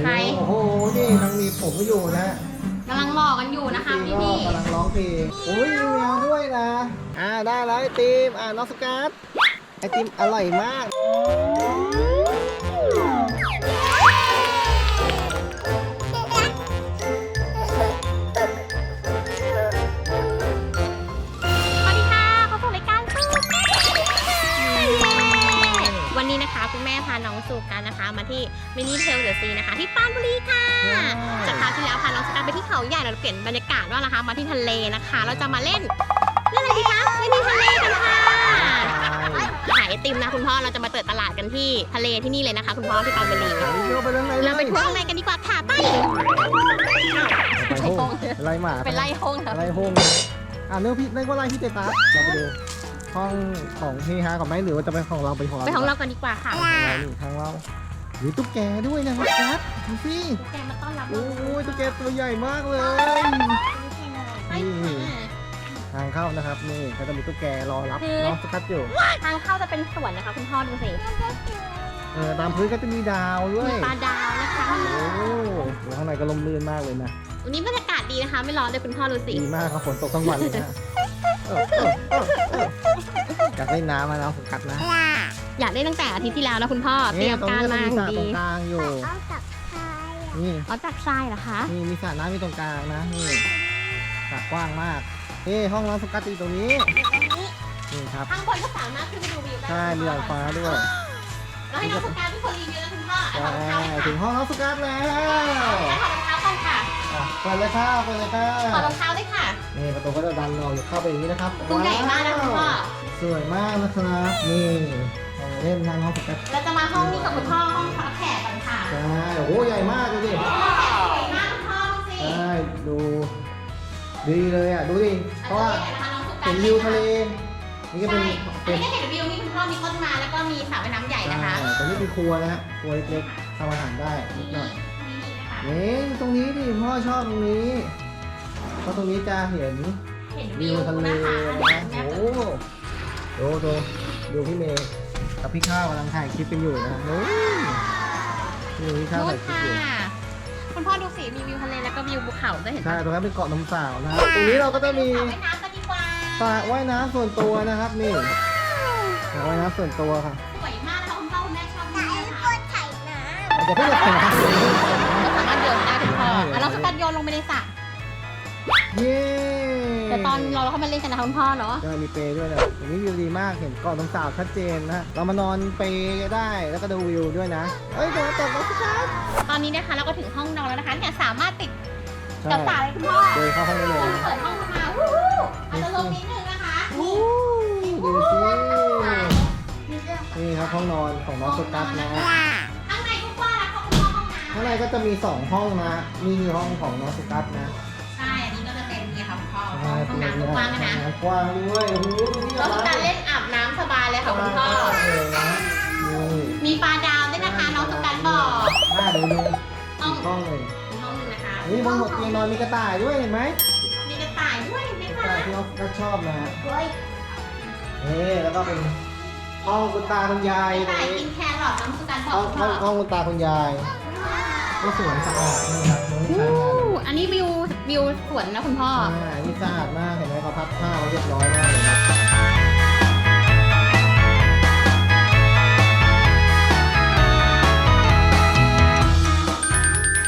ใคร โอ้โห นี่นางมีผมก็อยู่นะกำลังหลอกกันอยู่นะคะพี่ก็พี่กำลังร้องเพลงโอ้ยมีแมวด้วยนะ อ่าได้แล้วไอติม อ่าน้องสกัดไอติมอร่อยมากส ม่พาน้องสู่กันนะคะ มาที่มินิเทลเดอะซีนะคะที่ปรานบุรีค่ะ จากคราวที่แล้วพาน้องสกันไปที่เขาใหญ่เราเปลี่ยนบรรยากาศว่างนะคะ มาที่ทะเลนะคะ เราจะมาเล่นเล่นอะไรดีคะเล่นที่ทะเลกันค่ะขายไอติมนะคุณพ่อเราจะมาเปิดตลาดกันที่ทะเลที่นี่เลยนะคะ คุณพ่อที่ปรานบุรีเราไปเรื่องไหนเราไปทัวร์ข้างในกันดีกว่าค่ะไปไปห้องไล่หมาไปไล่ห้องครับไล่ห้องอ่าเรื่องพี่เรื่องว่าไล่พี่เจตัสเราไปดู ห้องของเฮฮากับไหมหรือว่าจะไปของเราไปของเราไปห้องเรากันดีกว่าค่ะของเรานี่ทางเรามีตุ๊กแกด้วยนะครับดูสิแกมาต้อนรับโอ้ยตุ๊กแกตัวใหญ่มากเลยไปทางเข้านะครับนี่ก็จะมีตุ๊กแกรอรับน้องสกัดอยู่ทางเข้าจะเป็นสวนนะคะคุณพ่อดูสิเออตามพื้นก็จะมีดาวด้วยมีปลาดาวนะคะโอ้โหข้างในก็ลมลื่นมากเลยนะวันนี้บรรยากาศดีนะคะ ไม่ร้อนเลยคุณพ่อดูสิดีมากครับฝนตกทั้งวันเลยนะเออเออเออเอออยากเล่นน้ำมาแล้วผมกัดนะอยากได้ตั้งแต่อาทิตย์ที่แล้วนะคุณพ่อเตรียมการมาตรงนี้ดีมีสระตรงกลางอยู่ เอาจากใครอะนี่เอาจากทรายเหรอคะนี่มีสระน้ำมีตรงกลางนะนี่สระกว้างมากนี่ห้องน้ำสกัดอยู่ตรงนี้นี่ครับข้างบนก็สามารถขึ้นไปดูวิวได้ใช่มีดาดฟ้าด้วยแล้วให้น้องสการเป็นคนรีวิวนะคุณพ่อเอาถอดรองเท้าใช่ให้ค่ะถึงห้องน้ำสกัดแล้วแล้วถอดรองเท้าก่อนค่ะ อะเปิดเลยค่ะเปิดเลยค่ะถอดรองเท้าด้วยค่ะ นี่ประตูก็จะดันเราเข้าไปอย่างนี้นะครับตัวใหญ่มากนะคุณพ่อ สวยมากนะครับนี่ของเล่นทางห้องสกัดเราจะมาห้องนี้กับคุณพ่อห้องพักแขกกันค่ะใช่โอ้โหใหญ่มากดูดิสวยมากคุณพ่อดูสิใช่ดูดีเลยอะดูดิเพราะว่าอันนี้นะคะน้องสการเห็นวิวทะเลนี่ก็ใช่เป็นอันเป็นนี้ก็เห็นวิวมีคุณพ่อมีต้นไม้แล้วก็มีสระว่ายน้ำใหญ่นะคะอ่าตรงนี้เป็นครัวนะฮะครัวเล็กๆทำอาหารได้นิดหน่อยนี่นะคะนี่ตรงนี้ดิพ่อชอบตรงนี้ เพราะตรงนี้จะเห็นเห็นวิวิววทะเลนะคะนะโอ้ดูดูดูพี่เมย์กับพี่ข้าวกำลังถ่ายคลิปกันอยู่นะโอ้ยนี่พี่ข้าวนู่ถ่านยคลิปค่ะอยู่ คุณพ่อดูสิมีวิวทะเลแล้วก็วิวภูเขาด้วยเห็นใช่ปะตรงนั้นเป็นเกาะน้ำสาวนะตรงนี้เราก็จะมีสระว่ายน้ำกันดีกว่าสระว่ายน้ำส่วนตัวนะครับนี่สระว่ายน้ำส่วนตัวค่ะสวยมากนะคะคุณพ่อคุณแม่ชอบแต่มากไอ้นะคคะนไถนาอาจจะพูดแบบไหนก็สามารถโยนได้คุณพ่ออะเราสกัดโยนลงไปในสระ เย้เดี๋ยวตอนเราเข้ามาเล่นกันนะคะคุณพ่อเนาะก็มีเปรย์ด้วยนะตรงนี้วิวดีมากเห็นเกาะน้ำสาวชัดเจนนะเรามานอนเปรย์ก็ได้แล้วก็ดูวิวด้วยนะเอ้ยเดี๋ยวตกแล้วสิครับตอนนี้นะคะเราก็ถึงห้องนอนแล้วนะคะเนี่ยสามารถติดใช่กับสระเลยคุณพ่อเดินเข้าห้องได้เลยเปิดห้องมาวู้ฮู้อาจจะลงนิดนึงนะคะอู้ดูสิมีเรื่องนี่ครับห้องนอนของน้องสกัสนะข้างในก็กว้างแล้วค่ะคุณพ่อห้องน้ข้างในก็จะมีสองห้องนะนี่คือห้องของน้องสกัสนะ ห้องน้ำก็กว้างนะห้องน้ำกว้างด้วยโอ้โหดูนี่เราสกัดเล่นอาบน้ำสบายเลยค่ะคุณพ่อ เลยนะนี่มีปลาดาวด้วยนะคะ น้องสกัดบอกน่าดูดูห้องอีกห้องหนึ่งอีกห้องหนึงนะคะนี่บนหัวเตียงนอนมีกระต่ายด้วยเห็นไหมมีกระต่ายด้วยเห็นไหมกระคะต่ายที่น้องก็ชอบนะฮะโอ้ยนี่แล้วก็เป็นห้องคุณตาคุณยายกระตรงต่ายนี้กินแครอทน้องสกัดบอห้อกงคุณพ่อห้องห้องคุณตาคุณยายก็สวยสะอาดนี่ครับน้องนี่ใช้งานอู้อันนี้วิว วิวสวนนะคุณพ่อ อ่านี่สะอาดมากเห็นไหมเขาพับผ้าไว้เรียบร้อยมากเลยครับ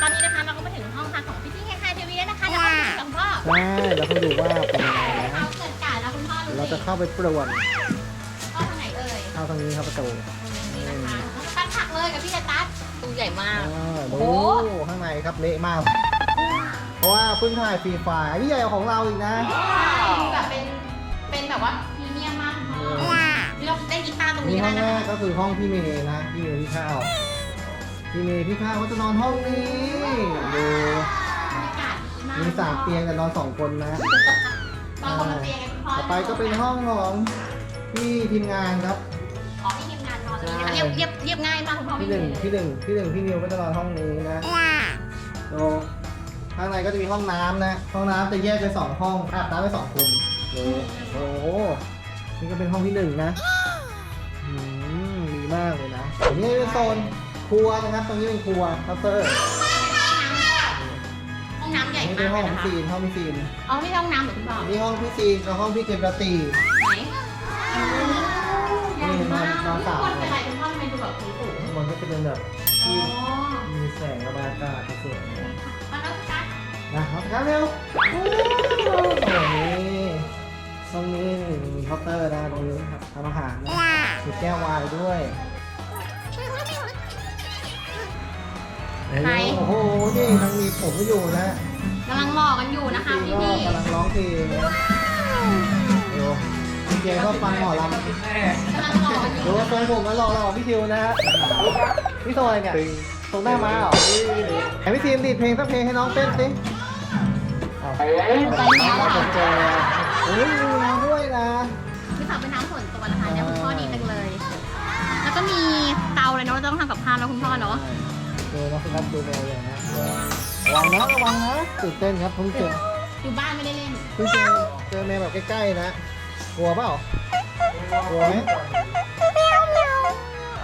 ตอนนี้นะคะเราก็มาถึงห้องพักของพี่พี่แคร์ทีวีแล้วนะคะเดี๋ยวเราไปกับพ่อใช่แล้วเขาดูว่าเป็นยังไงเขานะเกิดการแล้วคุณพ่อดูเราสิจะเข้าไปป่วนพ่อทางไหนเอ่ยเข้าทางนี้ครับประตูนี่นะคะตัดผักเลยกับพี่เจตัสตูใหญ่มากอ่าโอ้ดูโห ข้างในครับเละมากเพราะว่าเพิ่งถ่ายฟรีไฟล์อันนี้ใหญ่กว่าของเราอีกนะดูแบบเป็น เป็นแบบว่าพรีเมียมมากคุณพ่อนี่เราได้กีตาร์ตรงนี่นี้ห้ได้องนะแรคะกก็คือห้องพี่เมย์นะพี่เมย์พี่ข้าวพี่เมย์พี่ข้าวเขาจะนอนห้องนี้ดูบรรยากาศดีมากมีสามเตียงแต่นอนสองคนนะ บางคนมาเตียงกันคุณพ่อต่อไปก็เป็นห้องของพี่ทีมงานครับขอให้ทีมงานนอนตรงนี้นะคะเรียบเรียบเรียบง่ายมากคุณพ่อพี่ไม่หมีนึ่งเลยพี่หนึ่งพี่หนึ่งพี่นิวก็จะนอนห้องนี้นะดูข้าง ในก็จะมีห้องน้ำนะ ห้องน้ำจะแยกเป็นสองห้องอาบน้ำไปสองคนดูโอ้โหนี่ก็เป็นห้องที่หนึ่งนะอืมดีมากเลยนะอันนี้เป็นโซนคครัวนะครับ ตรงนี้เป็นครัวเคาน์เตอร์ห้องน้ำใหญ่นี่มาเป็นกห้เลองยขอนะคะงซีนห้องพี่ซีนอ๋อไม่ใช่ห้องน้ำเหมือนคุณบอกนี่ห้องพี่ซีนกับห้องพี่เกมราตรี ไหนใหญ่มากทุกคนเป็นไรคุณพ่อทำไมดูแบบสูงข้างบนก็จะเป็นแบบๆอ๋ที่อมีแสงระบายอากาศสวยๆนะมาแล้วกัด นะเอาครับเร็วโอ้โหนี่ตรงนี้มีเคาน์เตอร์นะตรงนี้ครับทำอาหารนะมีแก้ววายด้วยเฮ้ยโอ้โหนี่ทางมีผมก็อยู่นะกำลังหล่อกันอยู่นะคะพี่พี่ก็พี่กำลังร้องเพลงนะเดี๋ยวพี่เจก็ฟังหมอลำกำลังหล่อกันอยู่ดูว่าทรงผมมันหล่อหล่อพี่ทิวนะฮะพี่โซอะไรเนี่ยทรงหน้าม้าเหรอไหนพี่ทีมดีดเพลงสักเพลงให้น้องเต้นสิ เอาใจแม้วเราค่ะเจอโอ้ยมีน้ำด้วยนะพี่สาวเป็นน้ำส่วนตัวนะคะเนี่ยคุณพ่อดีจังเลย แล้วก็มีเตาเลยเนาะเราจะต้องทำกับข้าวแล้วคุณพ่อเนาะดูน้องสุนัขดูแมวอย่างนะระวังนะระวังนะตื่นเต้นครับเพิ่งเจออยู่บ้านไม่ได้เล่นเพิ่งเจอเจอแมวแบบใกล้ๆนะกลัวเปล่ากลัวไหม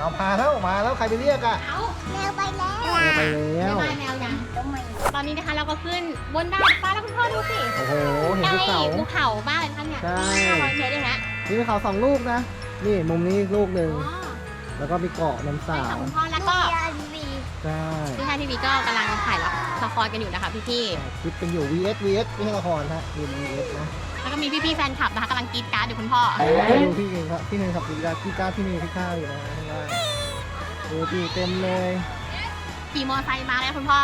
เอาพาแล้วมาแล้วใครไปเรียกอะเอาแมวไปแล้วแมวไปแล้ว ไม่ได้แมวยังทำไมตอนนี้นะคะเราก็ขึ้นบนดาดฟ้าแล้วคุณพ่อดูสิโอ้โห เห็นใกล้ภูเขา ภูเขาบ้านเลยท่านเนี่ยใช่ ห้าร้อยเมตรเองนะนี่ภูเขาสองลูกนะ นี่มุมนี้ลูกหนึ่ง อ๋อแล้วก็มีเกาะน้ำใช่สาค่ะวคุณพ่อแล้วก็ยาวีใช่พี่ชายทีวีก็กำลังถ่ายละละครกันอยู่นะคะพี่คลิปเป็นอยู่ VS VS ไม่ใช่ละครฮะเป็น VS นะๆแล้วก็ มีพี่ๆแฟนคลับนะคะกำลังกรีดการ์ดอยู่คุณพ่อ ดูพี่เองครับพี่เองขับกีฬากีฬาที่นี่ที่ข้าวอยู่นะข้างล่างดูพี่เต็มเลยขี่มอเตอร์ไซค์มาแล้วคุณพ่อ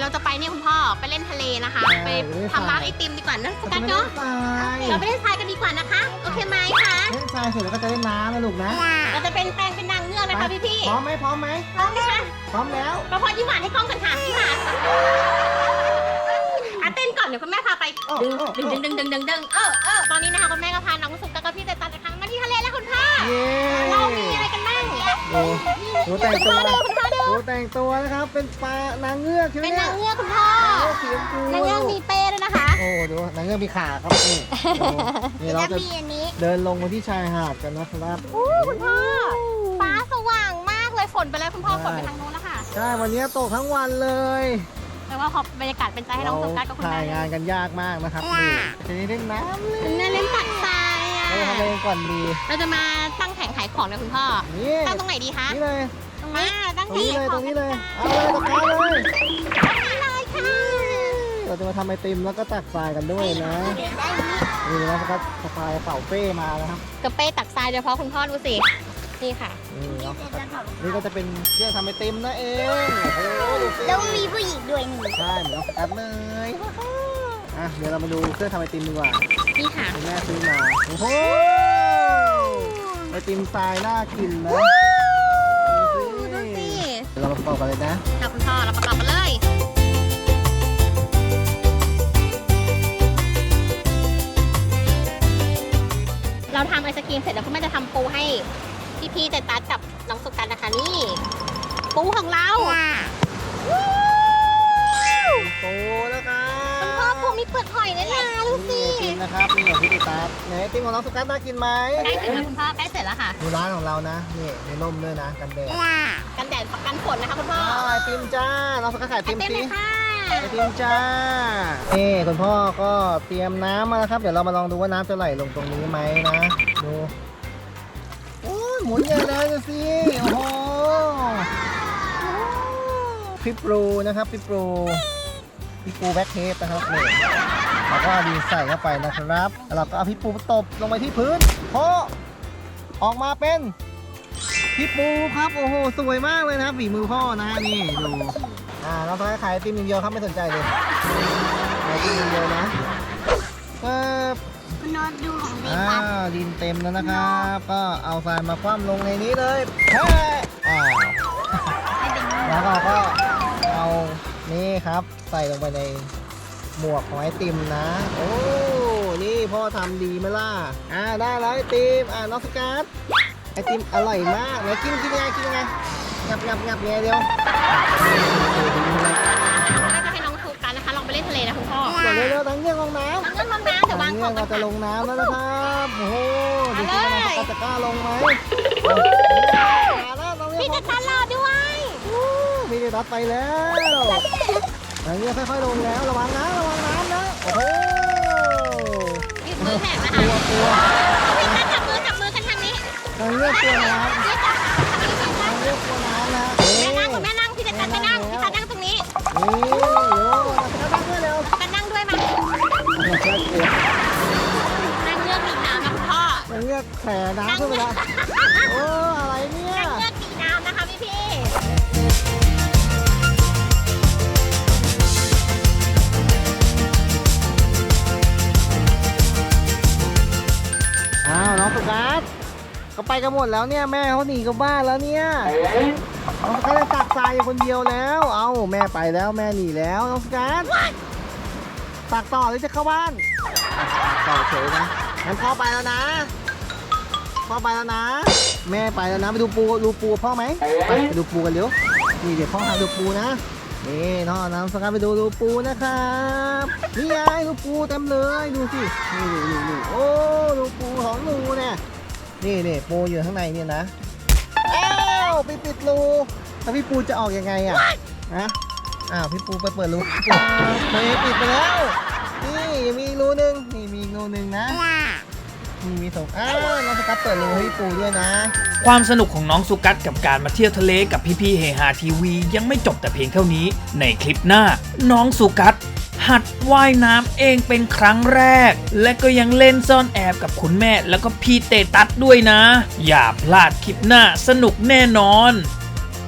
เราจะไปเนี่ยคุณพ่อไปเล่นทะเลนะคะใช่ไปไปเล่นทำร้านทรายไอติมดีกว่านะสเรากัจะดไม่เล่เนาะนทรายเราไปเล่นทรายกันดีกว่านะคะ โอเคไหมคะเล่นทรายเสร็จแล้วก็จะเล่นน้ำนะลูกนะเราจะเป็นแปลงเป็นนางเงือกนะคะพี่พร้อมไหมพร้อมไหมๆพร้อมไหมคะพร้อมแล้ว เราพอยิ้มหวานให้กล้องกันค่ะยิ้มหวานอะ เต้นก่อนเดี๋ยวคุณแม่พาไปโอ้ดึงโอ้ดึงดึงดึงดึงดึงดึงเออเออตอนนี้นะคะคุณแม่ก็พาน้องสุกกับพี่เตตันนะคะมาที่ทะเลแล้วคุณพ่อเย้เรามีอะไรกันบ้างดูดูแต่งคุณตัพ่อวดูคุณพ่อดูดูแต่งตัวนะครับ เป็นปลานางเงือกใช่ไหมเป็นเนี่นายงเงือกคุณพ่อนางเงือกสีชมพูนางเงือกมีเป้ด้วยนะคะโอ้ดูนางเงือกมีขาครับนี่ดูนี่เราแล้วจะมีอันนี้เดินลงมาที่ชายหาดกันนะครับโอ้คุณพ่อฟ้าสว่างมากเลยฝนไปแล้วคุณพ่อใช่ฝนไปทางโน้นแล้วค่ะ ใช่ วันนี้ตกทั้งวันเลย แต่ว่าพอบรรยากาศเป็นใจให้น้องสุกัสกับคุณถ่าแม่ยงานกันยากมากนะครับนี่จะได้เล่นน้ำเลยคุณแม่เล่นตักทรายอะ เราจะทำเองก่อนดีเราจะมาตั้งแผงขายของนะคุณพ่อ นี่ตั้งตรงไหนดีคะนี่เลยตรงนี้ตั้งตรงที่นี้เลยขตอรงงกันี้นเลยค่ะเอาเลยตะกร้าเลยเลยค่ะเราจะมาทำไอติมแล้วก็ตักทรายกันด้วยนะได้นี้นี่นะครับสะพายกระเป๋าเป้มานะครับกระเป้ตักทรายโดยเฉพาะคุณพ่อดูสิ นี่ค่ะ นี่เนาะจะจะทำนี่ก็จะเป็นเครื่องทำไอติมนะเองโอ้โหดูสิแล้วมีผู้หญิงด้วยนี่ใช่เหมือนน้องสกัดเลยอะเดี๋ยวเรามาดูเครื่องทำไอติมดีกว่านี่ค่ะคุณแม่ซื้อมาโอ้โหไอติมทรายน่ากินนะดูสิเดี๋ยวเรามาประกอบกันเลยนะค่ะคุณพ่อเราประกอบกันเลยเราทำไอศกรีมเสร็จแล้วคุณแม่จะทำปูให้ พี่ๆแต่ตัดกับน้องสุกันนะคะนี่ ปูของเราโตแล้วครับคุณพ่อปูมีเปลือกหอยด้วยนะดูสินี่ไอติมนะครับนี่ของพี่ติตาไหนไอติมของน้องสกัดน่ากินไหมใกล้เสร็จแล้วคุณพ่อใกล้เสร็จแล้วค่ะดูร้านของเรานะนี่มีร่มด้วยนะกันแดดกันแดดกันฝนนะคะคุณพ่ออ้าวไอติมจ้าน้องสกัดขายไอไอติมเต็มสิเลยค่ะไอติมจ้านี่คุณพ่อก็เตรียมน้ำมาแล้วครับ เดี๋ยวเรามาลองดูว่าน้ำจะไหลลงตรงนี้ไหมนะ ดูโอ้ย หมุนใหญ่เลยดูสิโอ้โหพี่ปรูนะครับพี่ปรูพี่ปูแบ็คเทปนะครับนี่เราก็ดีใส่เข้าไปนะครับแล้วเราก็เอาพี่ปูตบลงไปที่พื้นโพะออกมาเป็นพี่ปูครับโอ้โหสวยมากเลยนะครับฝีมือพ่อนะฮะนี่ดูอ่าเราต้องขายติมอย่างเดียวครับไม่สนใจเลยขายติมอย่างเดียวนะปึ๊บ คุณนอนดูของเด็กอ่าครับดินเต็มแล้วนะครับ ก็เอาทรายมาคว่ำลงในนี้เลยแฮ่อ้าวแล้วเราก็เอานี่ครับ ใส่ลงไปในหมวกของไอติมนะ โอ้นี่พ่อทำดีไหมล่ะอ่าได้แล้วไอติมอ่าน้องสกัดไอติมอร่อยมากไหนกินกินยังไงกินยังไงงับงับงับยังไงเดียว เดี๋ยวเร็วๆทั้งเรื่องลงน้ำน้องเล่นลงน้ำเดี๋ยววางของเรากัจะนลงน้ำแล้วนะครับโอ้โหดูสิมาเลยว่าเราจะกล้าลงไหมมาแล้วน้องเรียพี่กจะทันรอด้วยเดตัสไปแล้วนางเงือกค่อยๆลงแล้วระวังนะระวังน้ำนะโอ้โหยืดมือแข็งนะคะตัวตัวพี่กันจับมือจับมือกันทางนี้นางเงือกตัวน้ำพี่จับทางนี้นางเงือกตัวน้ำนะ แผ่น้ำขึ้นไปแล้วโอ้อะไรเนี่ยนั่งเลือกหนีน้ำนะคะพี่พี่อ้าวน้องสุกัสเขาไปกันหมดแล้วเนี่ยแม่เขาหนีกลับบ้านแล้วเนี่ยน้องสุกัสจะตักทรายอยู่คนเดียวแล้ว เอาแม่ไปแล้วแม่หนีแล้วน้องสุกัสตักต่อหรือจะเข้าบ้านอะตักต่อเฉยนะงั้นพ่อไปแล้วนะ พ่อไปแล้วนะ แม่ไปแล้วนะ ไปดูปูดูปูพ่อไหมไปดูปูกันเร็วนี่เดี๋ยวพ่อพาดูปูนะนี่น้องน้ำสกัสไปดูดูปูนะครับนี่ไงดูปูเต็มเลยดูสินี่นี่นี่โอ้ดูปูของหนูเนี่ยนี่นี่ปูอยู่ข้างในเนี่ยนะอ้าวไปปิดรูแล้วพี่ปูจะออกยังไงอะนะอ้าวพี่ปูไปเปิดรูปูเมย์ปิดไปแล้วนี่ยังมีรูหนึ่งนี่มีรูหนึ่งนะ มีมีสองอ้าวน้องสกัดเปิดรูให้ปูด้วยนะ ความสนุกของน้องสุกัสกับการมาเที่ยวทะเลกับพี่ๆเฮฮาทีวี ยังไม่จบแต่เพียงเท่านี้ ในคลิปหน้า น้องสุกัสหัดว่ายน้ำเองเป็นครั้งแรก และก็ยังเล่นซ่อนแอบกับคุณแม่แล้วก็พี่เตตัสด้วยนะ อย่าพลาดคลิปหน้าสนุกแน่นอน